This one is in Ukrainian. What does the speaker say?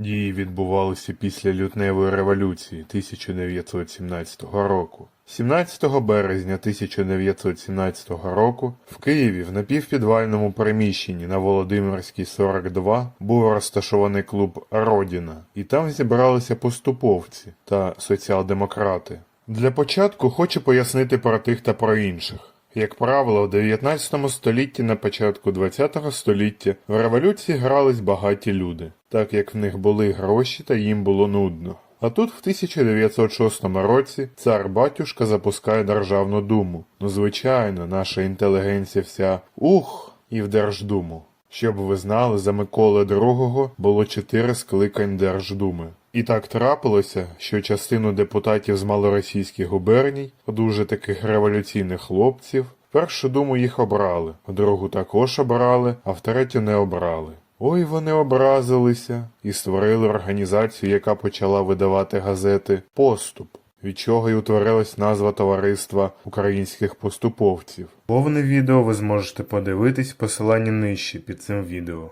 Дії відбувалися після лютневої революції 1917 року. 17 березня 1917 року в Києві в напівпідвальному приміщенні на Володимирській 42 був розташований клуб Родіна, і там зібралися поступовці та соціал-демократи. Для початку хочу пояснити про тих та про інших. Як правило, в 19 столітті на початку 20 століття в революції грались багаті люди, так як в них були гроші та їм було нудно. А тут в 1906 році цар батюшка запускає Державну думу. Ну, звичайно, наша інтелігенція вся ух і в Держдуму. Щоб ви знали, за Миколи II було чотири скликань Держдуми. І так трапилося, що частину депутатів з малоросійських губерній, дуже таких революційних хлопців, першу думу їх обрали, в другу також обрали, а в третю не обрали. Ой, вони образилися і створили організацію, яка почала видавати газети Поступ, від чого й утворилась назва товариства українських поступовців. Повне відео ви зможете подивитись в посиланні нижче під цим відео.